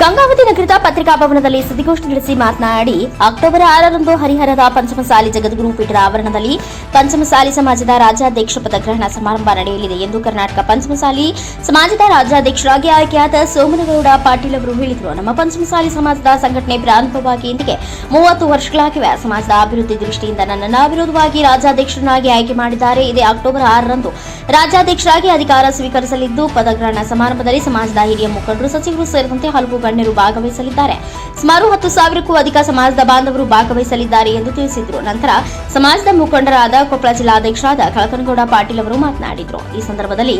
ಗಂಗಾವತಿ ನಗರದ ಪತ್ರಿಕಾ ಭವನದಲ್ಲಿ ಸುದ್ದಿಗೋಷ್ಠಿ ನಡೆಸಿ ಮಾತನಾಡಿ, ಅಕ್ಟೋಬರ್ ಆರರಂದು ಹರಿಹರದ ಪಂಚಮಸಾಲಿ ಜಗದ್ಗುರು ಪೀಠದ ಆವರಣದಲ್ಲಿ ಪಂಚಮಸಾಲಿ ಸಮಾಜದ ರಾಜ್ಯಾಧ್ಯಕ್ಷ ಪದಗ್ರಹಣ ಸಮಾರಂಭ ನಡೆಯಲಿದೆ ಎಂದು ಕರ್ನಾಟಕ ಪಂಚಮಸಾಲಿ ಸಮಾಜದ ರಾಜ್ಯಾಧ್ಯಕ್ಷರಾಗಿ ಆಯ್ಕೆಯಾದ ಸೋಮನಗೌಡ ಪಾಟೀಲ್ ಅವರು ಹೇಳಿದರು. ನಮ್ಮ ಪಂಚಮಸಾಲಿ ಸಮಾಜದ ಸಂಘಟನೆ ಪ್ರಾರಂಭವಾಗಿ ಇಂದಿಗೆ ಮೂವತ್ತು ವರ್ಷಗಳಾಗಿವೆ ಸಮಾಜದ ಅಭಿವೃದ್ಧಿ ದೃಷ್ಟಿಯಿಂದ ನನ್ನನ್ನು ಅವಿರೋಧವಾಗಿ ರಾಜ್ಯಾಧ್ಯಕ್ಷರನ್ನಾಗಿ ಆಯ್ಕೆ ಮಾಡಿದ್ದಾರೆ. ಇದೇ ಅಕ್ಟೋಬರ್ ಆರರಂದು ರಾಜ್ಯಾಧ್ಯಕ್ಷರಾಗಿ ಅಧಿಕಾರ ಸ್ವೀಕರಿಸಲಿದ್ದು ಪದಗ್ರಹಣ ಸಮಾರಂಭದಲ್ಲಿ ಸಮಾಜದ ಹಿರಿಯ ಮುಖಂಡರು, ಸಚಿವರು ಸೇರಿದಂತೆ ಹಲವು ಗಣ್ಯರು ಭಾಗವಹಿಸಲಿದ್ದಾರೆ. ಸುಮಾರು ಹತ್ತು ಸಾವಿರಕ್ಕೂ ಅಧಿಕ ಸಮಾಜದ ಬಾಂಧವರು ಭಾಗವಹಿಸಲಿದ್ದಾರೆ ಎಂದು ತಿಳಿಸಿದರು. ನಂತರ ಸಮಾಜದ ಮುಖಂಡರಾದ ಕೊಪ್ಪಳ ಜಿಲ್ಲಾಧ್ಯಕ್ಷರಾದ ಕಳಕನಗೌಡ ಪಾಟೀಲ್ ಅವರು ಮಾತನಾಡಿದರು. ಈ ಸಂದರ್ಭದಲ್ಲಿ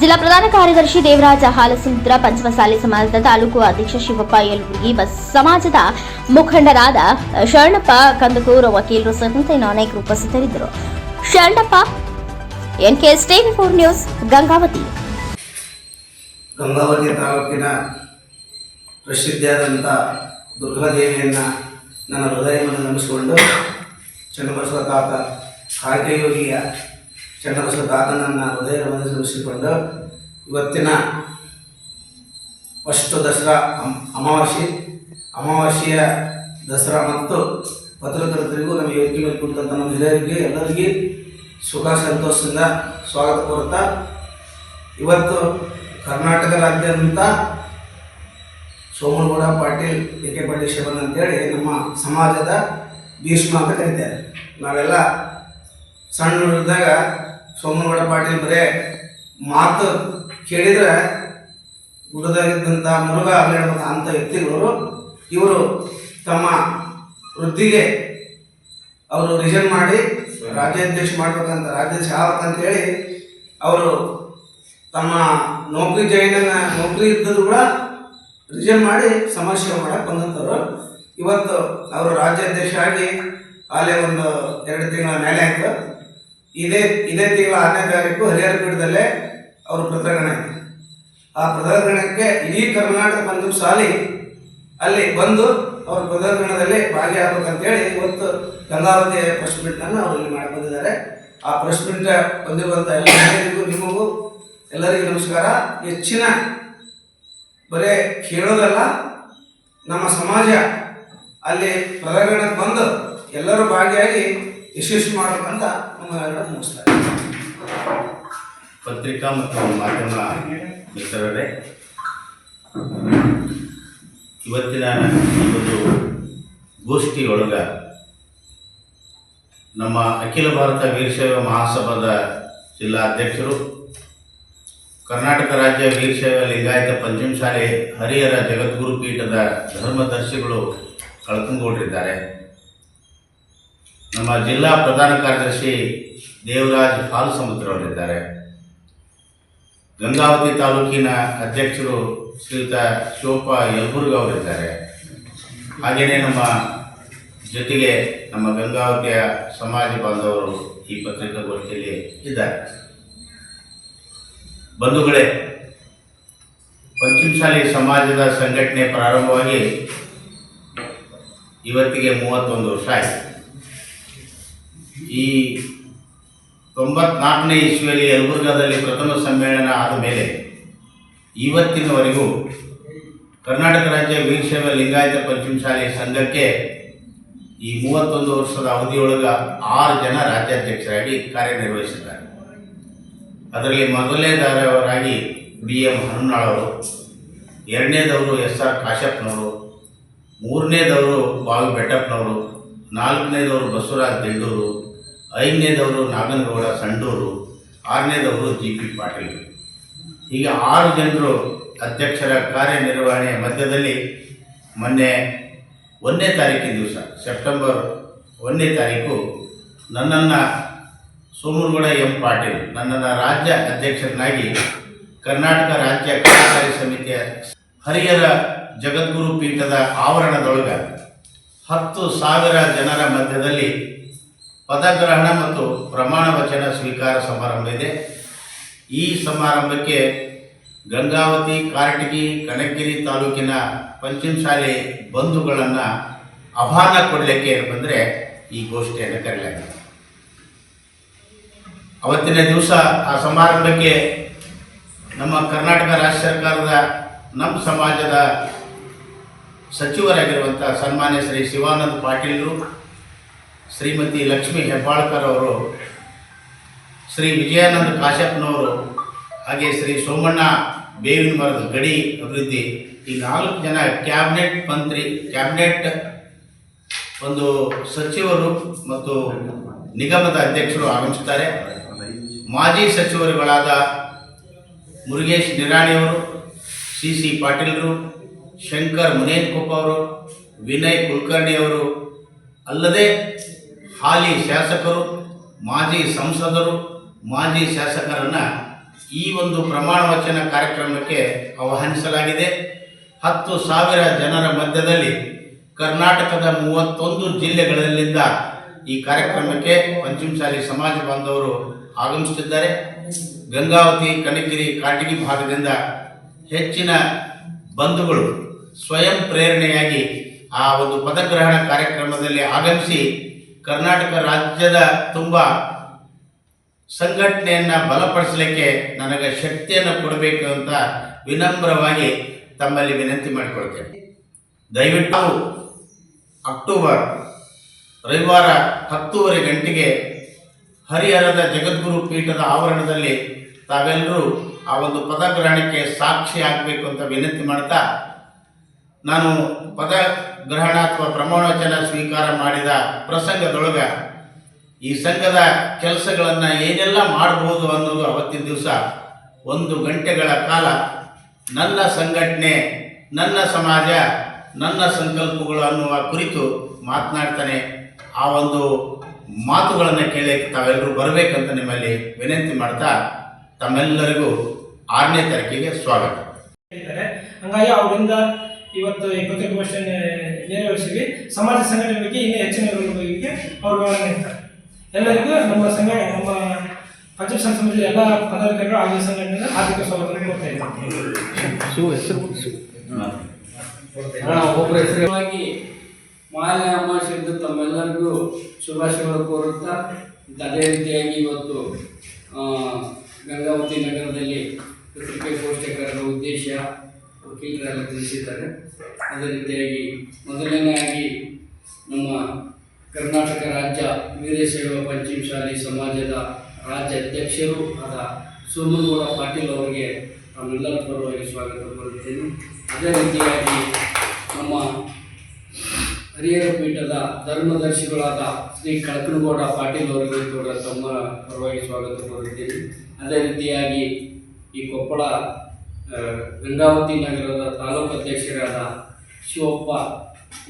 ಜಿಲ್ಲಾ ಪ್ರಧಾನ ಕಾರ್ಯದರ್ಶಿ ದೇವರಾಜ ಹಾಲಸಮುದ್ರ ಪಂಚಮಸಾಲಿ ಸಮಾಜದ ತಾಲೂಕು ಅಧ್ಯಕ್ಷ ಶಿವಪ್ಪ ಯಲ್ಬುರ್ಗಿ ಸಮಾಜದ ಮುಖಂಡರಾದ ಶರಣಪ್ಪ ಕಂದಕೂರ, ವಕೀಲರು ಸೇರಿದಂತೆ ಅನೇಕರು ಉಪಸ್ಥಿತರಿದ್ದರು. Sharanappa four news Gangavati. Gangavathi ತಾಲೂಕಿನ ಪ್ರಸಿದ್ಧಿಯಾದಂಥ ದುರ್ಗಾದೇವಿಯನ್ನು ನನ್ನ ಹೃದಯವನ್ನು ನಮಿಸಿಕೊಂಡು ಚನ್ನಬಸವ ತಾತ ಕಾಯಕಯೋಗಿಯ ಚನ್ನಬಸವ ತಾತನನ್ನು ಹೃದಯವನ್ನು ನಮಿಸಿಕೊಂಡು ಇವತ್ತಿನ ಫಸ್ಟು ದಸರಾ ಅಮ್- ಅಮಾವಾಸ್ಯೆ, ಅಮಾವಾಸ್ಯೆಯ ದಸರಾ ಮತ್ತು ಪತ್ರಕರ್ತರಿಗೂ ನಮಗೆ ಯೋಗ್ಯ ಮೇಲೆ ನಮ್ಮ ಹಿರಿಯರಿಗೆ ಎಲ್ಲರಿಗೆ ಸುಖ, ಸಂತೋಷದಿಂದ ಸ್ವಾಗತ ಕೋರುತ್ತಾ, ಇವತ್ತು ಕರ್ನಾಟಕ ರಾಜ್ಯಾದ್ಯಂತ ಸೋಮನಗೌಡ ಪಾಟೀಲ್ ಡಿ ಕೆ ಪಾಟೀಲ್ ಅಂತೇಳಿ ನಮ್ಮ ಸಮಾಜದ ಭೀಷ್ಮ ಅಂತ ಕರೀತಾರೆ. ನಾವೆಲ್ಲ ಸಣ್ಣದಾಗ ಸೋಮನಗೌಡ ಪಾಟೀಲ್ ಬರೇ ಮಾತು ಕೇಳಿದ್ರೆ ಗುಡದಾಗಿದ್ದಂಥ ಮುರುಘ ಅಲ್ಲಿರುವಂಥ ಅಂಥ ವ್ಯಕ್ತಿಗಳು ಇವರು ತಮ್ಮ ವೃದ್ಧಿಗೆ ಅವರು ರಿಸೈನ್ ಮಾಡಿ ರಾಜ್ಯಾಧ್ಯಕ್ಷ ಮಾಡ್ಬೇಕಂತ, ರಾಜ್ಯಾಧ್ಯಕ್ಷ ಆಗ್ಬೇಕಂತೇಳಿ ಅವರು ತಮ್ಮ ನೌಕರಿ ಜೈನ ನೌಕರಿ ಇದ್ದರೂ ಕೂಡ ರಿಸೈನ್ ಮಾಡಿ ಸಮಸ್ಯೆ ಮಾಡಕ್ಕೆ ಬಂದಂಥವ್ರು ಇವತ್ತು ಅವರು ರಾಜ್ಯಾಧ್ಯಕ್ಷ ಆಗಿ ಅಲ್ಲೇ ಒಂದು ಎರಡು ತಿಂಗಳ ಮೇಲೆ ಆಯಿತು. ಇದೇ ಇದೇ ತಿಂಗಳ ಆರನೇ ತಾರೀಕು ಹರಿಹರ ಪೀಠದಲ್ಲೇ ಅವರು ಪ್ರದರ್ಶನ ಆಯಿತು. ಆ ಪ್ರದರ್ಶನಕ್ಕೆ ಇಡೀ ಕರ್ನಾಟಕ ಬಂದು ಸಾಲಿ, ಅಲ್ಲಿ ಬಂದು ಅವ್ರ ಪ್ರದರ್ಶನದಲ್ಲಿ ಭಾಗಿಯಾಗಬೇಕಂತೇಳಿ ಇವತ್ತು ಗಂಗಾವತಿ ಪ್ರೆಸ್ ಮೀಟ್ನನ್ನು ಅವರು ಇಲ್ಲಿ ಮಾಡಿ ಬಂದಿದ್ದಾರೆ. ಆ ಪ್ರೆಸ್ ಮೀಟ್ ಬಂದಿರುವಂಥ ಎಲ್ಲರಿಗೂ, ನಿಮಗೂ ಎಲ್ಲರಿಗೂ ನಮಸ್ಕಾರ. ಹೆಚ್ಚಿನ ಬರೇ ಕೇಳೋದಲ್ಲ, ನಮ್ಮ ಸಮಾಜ. ಅಲ್ಲಿ ಪ್ರದರ್ಶನಕ್ಕೆ ಬಂದು ಎಲ್ಲರೂ ಭಾಗಿಯಾಗಿ ಯಶಸ್ವಿ ಮಾಡಬೇಕಂತ ನಮ್ಮ ಮುಗಿಸ್ತಾರೆ. ಪತ್ರಿಕಾ ಮತ್ತು ಮಾಧ್ಯಮ ಮಿತ್ರರೇ, ಇವತ್ತಿನ ಈ ಒಂದು ಗೋಷ್ಠಿಯೊಳಗ ನಮ್ಮ ಅಖಿಲ ಭಾರತ ವೀರಶೈವ ಮಹಾಸಭಾದ ಜಿಲ್ಲಾ ಅಧ್ಯಕ್ಷರು ಕರ್ನಾಟಕ ರಾಜ್ಯ ವೀರಶೈವ ಲಿಂಗಾಯತ ಪಂಚಮಶಾಲೆ ಹರಿಹರ ಜಗದ್ಗುರು ಪೀಠದ ಧರ್ಮದರ್ಶಿಗಳು ಕಳ್ಕೊಂಡ್ಕೊಂಡಿದ್ದಾರೆ ನಮ್ಮ ಜಿಲ್ಲಾ ಪ್ರಧಾನ ಕಾರ್ಯದರ್ಶಿ ದೇವರಾಜ್ ಹಾಲು ಸಮುದ್ರ ಅವರಿದ್ದಾರೆ ಗಂಗಾವತಿ ತಾಲೂಕಿನ ಅಧ್ಯಕ್ಷರು ಶ್ರೀಯುತ ಶೋಪಾ ಯಲಬುರ್ಗ ಅವರಿದ್ದಾರೆ. ಹಾಗೆಯೇ ನಮ್ಮ ಜೊತೆಗೆ ನಮ್ಮ ಗಂಗಾವತಿಯ ಸಮಾಜ ಬಾಂಧವರು ಈ ಪತ್ರಿಕಾಗೋಷ್ಠಿಯಲ್ಲಿ ಇದ್ದಾರೆ. ಬಂಧುಗಳೇ, ಪಂಚಮಸಾಲಿ ಸಮಾಜದ ಸಂಘಟನೆ ಪ್ರಾರಂಭವಾಗಿ ಇವತ್ತಿಗೆ ಮೂವತ್ತೊಂದು ವರ್ಷ ಆಯಿತು. ಈ ತೊಂಬತ್ನಾಲ್ಕನೇ ಇಸ್ವಿಯಲ್ಲಿ ಯಲಬುರ್ಗಾದಲ್ಲಿ ಪ್ರಥಮ ಸಮ್ಮೇಳನ ಆದ ಮೇಲೆ ಇವತ್ತಿನವರೆಗೂ ಕರ್ನಾಟಕ ರಾಜ್ಯ ವೀರಶೈವ ಲಿಂಗಾಯತ ಪಂಚಮಶಾಲಿ ಸಂಘಕ್ಕೆ ಈ ಮೂವತ್ತೊಂದು ವರ್ಷದ ಅವಧಿಯೊಳಗೆ ಆರು ಜನ ರಾಜ್ಯಾಧ್ಯಕ್ಷರಾಗಿ ಕಾರ್ಯನಿರ್ವಹಿಸಿದ್ದಾರೆ. ಅದರಲ್ಲಿ ಮೊದಲನೇದಾರವರಾಗಿ ಬಿ ಎಂ ಹನುಮನಾಳ್ ಅವರು ಎರಡನೇದವರು ಎಸ್ ಆರ್ ಕಾಶಪ್ಪನವರು ಮೂರನೇದವರು ಬಾವಿ ಬೆಟ್ಟಪ್ಪನವರು, ನಾಲ್ಕನೇದವರು ಬಸವರಾಜ್ ದಿಂಡೂರು ಐದನೇದವರು ನಾಗನಗೌಡ ಸಂಡೂರು, ಆರನೇದವರು ಜಿ ಪಿ ಪಾಟೀಲ್. ಹೀಗೆ ಆರು ಜನರು ಅಧ್ಯಕ್ಷರ ಕಾರ್ಯನಿರ್ವಹಣೆಯ ಮಧ್ಯದಲ್ಲಿ ಮೊನ್ನೆ ಒಂದನೇ ತಾರೀಕಿನ ದಿವಸ, ಸೆಪ್ಟೆಂಬರ್ ಒಂದನೇ ತಾರೀಕು ನನ್ನನ್ನು ಸೋಮನಗೌಡ ಎಂ ಪಾಟೀಲ್, ನನ್ನನ್ನು ರಾಜ್ಯ ಅಧ್ಯಕ್ಷರನ್ನಾಗಿ ಕರ್ನಾಟಕ ರಾಜ್ಯ ಕಾರ್ಯಕಾರಿ ಸಮಿತಿಯ ಹರಿಹರ ಜಗದ್ಗುರು ಪೀಠದ ಆವರಣದೊಳಗೆ ಹತ್ತು ಸಾವಿರ ಜನರ ಮಧ್ಯದಲ್ಲಿ ಪದಗ್ರಹಣ ಮತ್ತು ಪ್ರಮಾಣ ವಚನ ಸ್ವೀಕಾರ ಸಮಾರಂಭ ಇದೆ. ಈ ಸಮಾರಂಭಕ್ಕೆ ಗಂಗಾವತಿ, ಕಾರಟಗಿ, ಕನಕಗಿರಿ ತಾಲೂಕಿನ ಪಂಚಮಶಾಲೆ ಬಂಧುಗಳನ್ನು ಆಹ್ವಾನ ಕೊಡಲಿಕ್ಕೆ ಬಂದರೆ ಈ ಗೋಷ್ಠಿಯನ್ನು ಕರೆಯಲಾಗಿದೆ. ಅವತ್ತಿನ ದಿವಸ ಆ ಸಮಾರಂಭಕ್ಕೆ ನಮ್ಮ ಕರ್ನಾಟಕ ರಾಜ್ಯ ಸರ್ಕಾರದ ನಮ್ಮ ಸಮಾಜದ ಸಚಿವರಾಗಿರುವಂಥ ಸನ್ಮಾನ್ಯ ಶ್ರೀ ಶಿವಾನಂದ ಪಾಟೀಲರು, ಶ್ರೀಮತಿ ಲಕ್ಷ್ಮೀ ಹೆಬ್ಬಾಳ್ಕರ್ ಅವರು, ಶ್ರೀ ವಿಜಯಾನಂದ ಕಾಶ್ಯಪ್ನವರು ಹಾಗೆ ಶ್ರೀ ಸೋಮಣ್ಣ ಬೇವಿನ ಮರದ ಗಡಿ ಅಭಿವೃದ್ಧಿ, ಈ ನಾಲ್ಕು ಜನ ಕ್ಯಾಬಿನೆಟ್ ಮಂತ್ರಿ, ಕ್ಯಾಬಿನೆಟ್ ಒಂದು ಸಚಿವರು ಮತ್ತು ನಿಗಮದ ಅಧ್ಯಕ್ಷರು ಆಗಮಿಸುತ್ತಾರೆ ಮಾಜಿ ಸಚಿವರುಗಳಾದ ಮುರುಗೇಶ್ ನಿರಾಣಿಯವರು ಸಿ ಸಿ ಪಾಟೀಲರು, ಶಂಕರ್ ಮುನೇನ್ಕೊಪ್ಪ ಅವರು, ವಿನಯ್ ಕುಲಕರ್ಣಿಯವರು ಅಲ್ಲದೆ ಹಾಲಿ ಶಾಸಕರು, ಮಾಜಿ ಸಂಸದರು, ಮಾಜಿ ಶಾಸಕರನ್ನು ಈ ಒಂದು ಪ್ರಮಾಣ ವಚನ ಕಾರ್ಯಕ್ರಮಕ್ಕೆ ಆಹ್ವಾನಿಸಲಾಗಿದೆ. ಹತ್ತು ಸಾವಿರ ಜನರ ಮಧ್ಯದಲ್ಲಿ ಕರ್ನಾಟಕದ ಮೂವತ್ತೊಂದು ಜಿಲ್ಲೆಗಳಲ್ಲಿಂದ ಈ ಕಾರ್ಯಕ್ರಮಕ್ಕೆ ಪಂಚಮಸಾಲಿ ಸಮಾಜ ಬಾಂಧವರು ಆಗಮಿಸುತ್ತಿದ್ದಾರೆ. ಗಂಗಾವತಿ ಕನಗಿರಿ ಕಾಟಗಿ ಭಾಗದಿಂದ ಹೆಚ್ಚಿನ ಬಂಧುಗಳು ಸ್ವಯಂ ಪ್ರೇರಣೆಯಾಗಿ ಆ ಒಂದು ಪದಗ್ರಹಣ ಕಾರ್ಯಕ್ರಮದಲ್ಲಿ ಆಗಮಿಸಿ ಕರ್ನಾಟಕ ರಾಜ್ಯದ ತುಂಬ ಸಂಘಟನೆಯನ್ನು ಬಲಪಡಿಸಲಿಕ್ಕೆ ನನಗೆ ಶಕ್ತಿಯನ್ನು ಕೊಡಬೇಕು ಅಂತ ವಿನಮ್ರವಾಗಿ ತಮ್ಮಲ್ಲಿ ವಿನಂತಿ ಮಾಡಿಕೊಳ್ತೇನೆ. ದಯವಿಟ್ಟು ಅಕ್ಟೋಬರ್ ರವಿವಾರ ಹತ್ತೂವರೆ ಗಂಟೆಗೆ ಹರಿಹರದ ಜಗದ್ಗುರು ಪೀಠದ ಆವರಣದಲ್ಲಿ ತಾವೆಲ್ಲರೂ ಆ ಒಂದು ಪದಗ್ರಹಣಕ್ಕೆ ಸಾಕ್ಷಿ ಆಗಬೇಕು ಅಂತ ವಿನಂತಿ ಮಾಡ್ತಾ ನಾನು ಪದಗ್ರಹಣ ಅಥವಾ ಪ್ರಮಾಣವಚನ ಸ್ವೀಕಾರ ಮಾಡಿದ ಪ್ರಸಂಗದೊಳಗೆ ಈ ಸಂಘದ ಕೆಲಸಗಳನ್ನು ಏನೆಲ್ಲ ಮಾಡಬಹುದು ಅನ್ನೋದು ಅವತ್ತಿನ ದಿವಸ ಒಂದು ಗಂಟೆಗಳ ಕಾಲ ನನ್ನ ಸಂಘಟನೆ, ನನ್ನ ಸಮಾಜ, ನನ್ನ ಸಂಕಲ್ಪಗಳು ಅನ್ನುವ ಕುರಿತು ಮಾತನಾಡ್ತಾನೆ ಆ ಒಂದು ಮಾತುಗಳನ್ನು ಕೇಳಕ್ಕೆ ತಾವೆಲ್ಲರೂ ಬರಬೇಕಂತ ನಿಮ್ಮಲ್ಲಿ ವಿನಂತಿ ಮಾಡ್ತಾ ತಮ್ಮೆಲ್ಲರಿಗೂ ಆರನೇ ತಾರೀಕಿಗೆ ಸ್ವಾಗತ. ಹೇಳ್ತಾರೆ. ಹಂಗಾಗಿ ಅವರಿಂದ ಇವತ್ತು ಈ ವರ್ಷ ನೆರವೇರಿಸಿವಿ ಸಮಾಜ ಸಂಘಟನೆ ಬಗ್ಗೆ ಇನ್ನೂ ಹೆಚ್ಚಿನ ಬಗ್ಗೆ ಅವರು ಗಮನ ನೀಡ್ತಾರೆ. ಎಲ್ಲರಿಗೂ ನಮ್ಮ ಸಂಘ ನಮ್ಮ ಪಂಚಾಯತ್ ಸಂಸ್ಥೆ ಎಲ್ಲ ಪದಾಧಿಕಾರಿಗಳು ಆಗಿನ ಸಂಘಟನೆ ಆರ್ಥಿಕ ಸ್ವಾಗತ ಕೊಡ್ತಾ ಇದ್ದಾರೆ ಮುಖ್ಯವಾಗಿ ಮಾಲೆ ಅಮಾವಾಸ್ಯೆಯಿಂದ ತಮ್ಮೆಲ್ಲರಿಗೂ ಶುಭಾಶಯಗಳು ಕೋರುತ್ತಾ ಅದೇ ರೀತಿಯಾಗಿ ಇವತ್ತು ಗಂಗಾವತಿ ನಗರದಲ್ಲಿ ಪತ್ರಿಕೆ ಪೋಷಕರ ಉದ್ದೇಶ ವಕೀಲರೆಲ್ಲ ತಿಳಿಸಿದ್ದಾರೆ. ಅದೇ ರೀತಿಯಾಗಿ ಮೊದಲನೆಯಾಗಿ ನಮ್ಮ ಕರ್ನಾಟಕ ರಾಜ್ಯ ವೀರಶೈವ ಪಂಚಮಶಾಲಿ ಸಮಾಜದ ರಾಜ್ಯ ಅಧ್ಯಕ್ಷರು ಆದ ಸೋಮನಗೌಡ ಪಾಟೀಲ್ ಅವರಿಗೆ ತಮ್ಮೆಲ್ಲರ ಪರವಾಗಿ ಸ್ವಾಗತ ಕೋರುತ್ತೇನೆ. ಅದೇ ರೀತಿಯಾಗಿ ನಮ್ಮ ಹರಿಹರ ಪೀಠದ ಧರ್ಮದರ್ಶಿಗಳಾದ ಶ್ರೀ ಕಳಕನಗೌಡ ಪಾಟೀಲ್ ಅವರಿಗೆ ಕೂಡ ತಮ್ಮ ಪರವಾಗಿ ಸ್ವಾಗತ ಕೋರುತ್ತೇನೆ. ಅದೇ ರೀತಿಯಾಗಿ ಈ ಕೊಪ್ಪಳ ಗಂಗಾವತಿ ನಗರದ ತಾಲೂಕು ಅಧ್ಯಕ್ಷರಾದ ಶಿವಪ್ಪ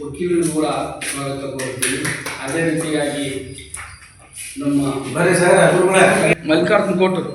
ವಕೀಲರು ಕೂಡ ಸ್ವಾಗತ ಕೋರುತ್ತೀನಿ. ಅದೇ ರೀತಿಯಾಗಿ ನಮ್ಮ ಬರೀ ಸರ್ ಗುರುಗಳೇ. ಮಲ್ಲಿಕಾರ್ಜುನ ಕೋಟರು